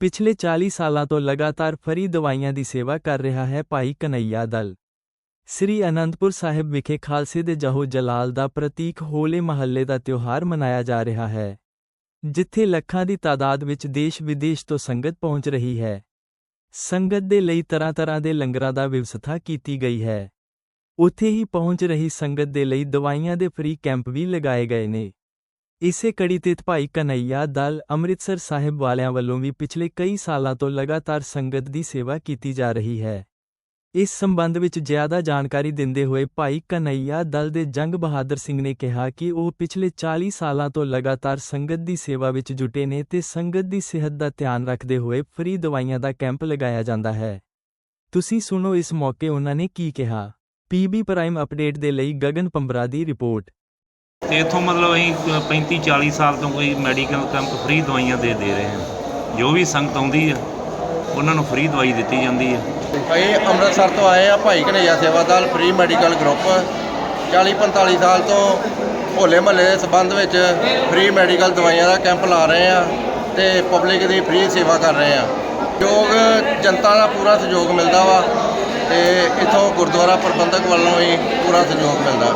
ਪਿਛਲੇ 40 ਸਾਲਾਂ ਤੋਂ ਲਗਾਤਾਰ ਫਰੀ ਦਵਾਈਆਂ ਦੀ ਸੇਵਾ ਕਰ ਰਿਹਾ ਹੈ ਭਾਈ ਕਨਈਆ ਦਲ। ਸ੍ਰੀ ਅਨੰਦਪੁਰ ਸਾਹਿਬ ਵਿਖੇ ਖਾਲਸੇ ਦੇ ਜਹੋ ਜਲਾਲ ਦਾ ਪ੍ਰਤੀਕ ਹੋਲੇ ਮਹੱਲੇ ਦਾ ਤਿਉਹਾਰ ਮਨਾਇਆ ਜਾ ਰਿਹਾ ਹੈ, ਜਿੱਥੇ ਲੱਖਾਂ ਦੀ ਤਾਦਾਦ ਵਿੱਚ ਦੇਸ਼ ਵਿਦੇਸ਼ ਤੋਂ ਸੰਗਤ ਪਹੁੰਚ ਰਹੀ ਹੈ। ਸੰਗਤ ਦੇ ਲਈ ਤਰ੍ਹਾਂ ਤਰ੍ਹਾਂ ਦੇ ਲੰਗਰਾਂ ਦਾ ਵਿਵਸਥਾ ਕੀਤੀ ਗਈ ਹੈ। ਉੱਥੇ ਹੀ ਪਹੁੰਚ ਰਹੀ ਸੰਗਤ ਦੇ ਲਈ ਦਵਾਈਆਂ ਦੇ ਫ੍ਰੀ ਕੈਂਪ ਵੀ ਲਗਾਏ ਗਏ ਨੇ। ਇਸੇ ਕੜੀ ਤੇ ਭਾਈ ਕਨਈਆ ਦਲ ਅੰਮ੍ਰਿਤਸਰ ਸਾਹਿਬ ਵਾਲਿਆਂ ਵੱਲੋਂ ਵੀ ਪਿਛਲੇ ਕਈ ਸਾਲਾਂ ਤੋਂ ਲਗਾਤਾਰ ਸੰਗਤ ਦੀ ਸੇਵਾ ਕੀਤੀ ਜਾ ਰਹੀ ਹੈ। ਇਸ ਸੰਬੰਧ ਵਿੱਚ ਜ਼ਿਆਦਾ ਜਾਣਕਾਰੀ ਦਿੰਦੇ ਹੋਏ ਭਾਈ ਕਨਈਆ ਦਲ ਦੇ ਜੰਗ ਬਹਾਦਰ ਸਿੰਘ ਨੇ ਕਿਹਾ ਕਿ ਉਹ ਪਿਛਲੇ 40 ਸਾਲਾਂ ਤੋਂ ਲਗਾਤਾਰ ਸੰਗਤ ਦੀ ਸੇਵਾ ਵਿੱਚ ਜੁਟੇ ਨੇ ਤੇ ਸੰਗਤ ਦੀ ਸਿਹਤ ਦਾ ਧਿਆਨ ਰੱਖਦੇ ਹੋਏ ਫ੍ਰੀ ਦਵਾਈਆਂ ਦਾ ਕੈਂਪ ਲਗਾਇਆ ਜਾਂਦਾ ਹੈ। ਤੁਸੀਂ ਸੁਣੋ ਇਸ ਮੌਕੇ ਉਹਨਾਂ ਨੇ ਕੀ ਕਿਹਾ। ਪੀਬੀ ਪ੍ਰਾਈਮ ਅਪਡੇਟ ਦੇ ਲਈ ਗਗਨ ਪੰਬਰਾ ਦੀ ਰਿਪੋਰਟ। ਤੇ ਇੱਥੋਂ ਮਤਲਬ ਅਸੀਂ 35 40 ਸਾਲ ਤੋਂ ਕੋਈ ਮੈਡੀਕਲ ਕੈਂਪ ਫ੍ਰੀ ਦਵਾਈਆਂ ਦੇ ਦੇ ਰਹੇ ਹਾਂ। ਜੋ ਵੀ ਸੰਗਤ ਆਉਂਦੀ ਆ, ਉਹਨਾਂ ਨੂੰ ਫ੍ਰੀ ਦਵਾਈ ਦਿੱਤੀ ਜਾਂਦੀ ਆ। ਅਸੀਂ ਅੰਮ੍ਰਿਤਸਰ ਤੋਂ ਆਏ ਆ ਭਾਈ ਕਨਈਆ ਸੇਵਾ ਦਲ ਫ੍ਰੀ ਮੈਡੀਕਲ ਗਰੁੱਪ। 40 45 ਸਾਲ ਤੋਂ ਹੋਲੇ ਮਹੱਲੇ ਦੇ ਸਬੰਧ ਵਿੱਚ ਫ੍ਰੀ ਮੈਡੀਕਲ ਦਵਾਈਆਂ ਦਾ ਕੈਂਪ ਲਾ ਰਹੇ ਆ ਤੇ ਪਬਲਿਕ ਦੀ ਫ੍ਰੀ ਸੇਵਾ ਕਰ ਰਹੇ ਆ। ਸਹਿਯੋਗ, ਜਨਤਾ ਦਾ ਪੂਰਾ ਸਹਿਯੋਗ ਮਿਲਦਾ ਵਾ ਤੇ ਇਥੋਂ ਗੁਰਦੁਆਰਾ ਪ੍ਰਬੰਧਕ ਵੱਲੋਂ ਵੀ ਪੂਰਾ ਸਹਿਯੋਗ ਮਿਲਦਾ।